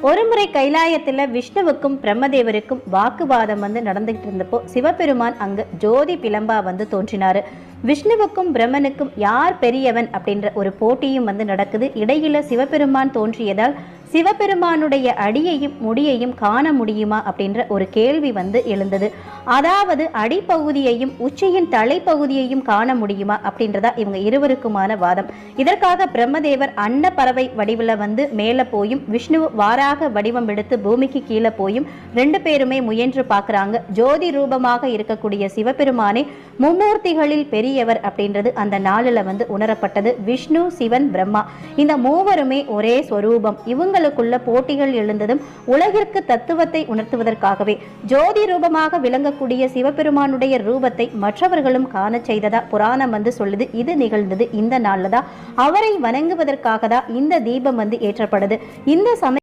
ஒருமுறை கைலாயத்துல விஷ்ணுவுக்கும் பிரம்மதேவருக்கும் வாக்குவாதம் வந்து நடந்துகிட்டு இருந்தப்போ சிவபெருமான் அங்கு ஜோதி பிளம்பா வந்து தோன்றினாரு. விஷ்ணுவுக்கும் பிரம்மனுக்கும் யார் பெரியவன் அப்படின்ற ஒரு போட்டியும் வந்து நடக்குது. இடையில சிவபெருமான் தோன்றியதால் சிவபெருமானுடைய அடியையும் முடியையும் காண முடியுமா அப்படின்ற ஒரு கேள்வி வந்து எழுந்தது. அதாவது அடிப்பகுதியையும் உச்சியின் தலைப்பகுதியையும் காண முடியுமா அப்படின்றதா இவங்க இருவருக்குமான வாதம். இதற்காக பிரம்மதேவர் அன்ன பறவை வடிவில் வந்து மேலே போயும் விஷ்ணு வாராக வடிவம் எடுத்து பூமிக்கு கீழே போயும் ரெண்டு பேருமே முயன்று பார்க்குறாங்க. ஜோதி ரூபமாக இருக்கக்கூடிய சிவபெருமானே மும்மூர்த்திகளில் பெரியவர் அப்படின்றது அந்த நாளில் வந்து உணரப்பட்டது. விஷ்ணு சிவன் பிரம்மா. இந்த மூவருமே ஒரே ஸ்வரூபம் இவங்களுக்குள்ள போட்டிகள் எழுந்ததும் உலகிற்கு தத்துவத்தை உணர்த்துவதற்காகவே ஜோதி ரூபமாக விளங்கக்கூடிய சிவபெருமானுடைய ரூபத்தை மற்றவர்களும் காண செய்ததா? புராணம் வந்து சொல்லுது இது நிகழ்ந்தது இந்த நாளில் தான். அவரை வணங்குவதற்காக தான் இந்த தீபம் வந்து ஏற்றப்படுது. இந்த சமய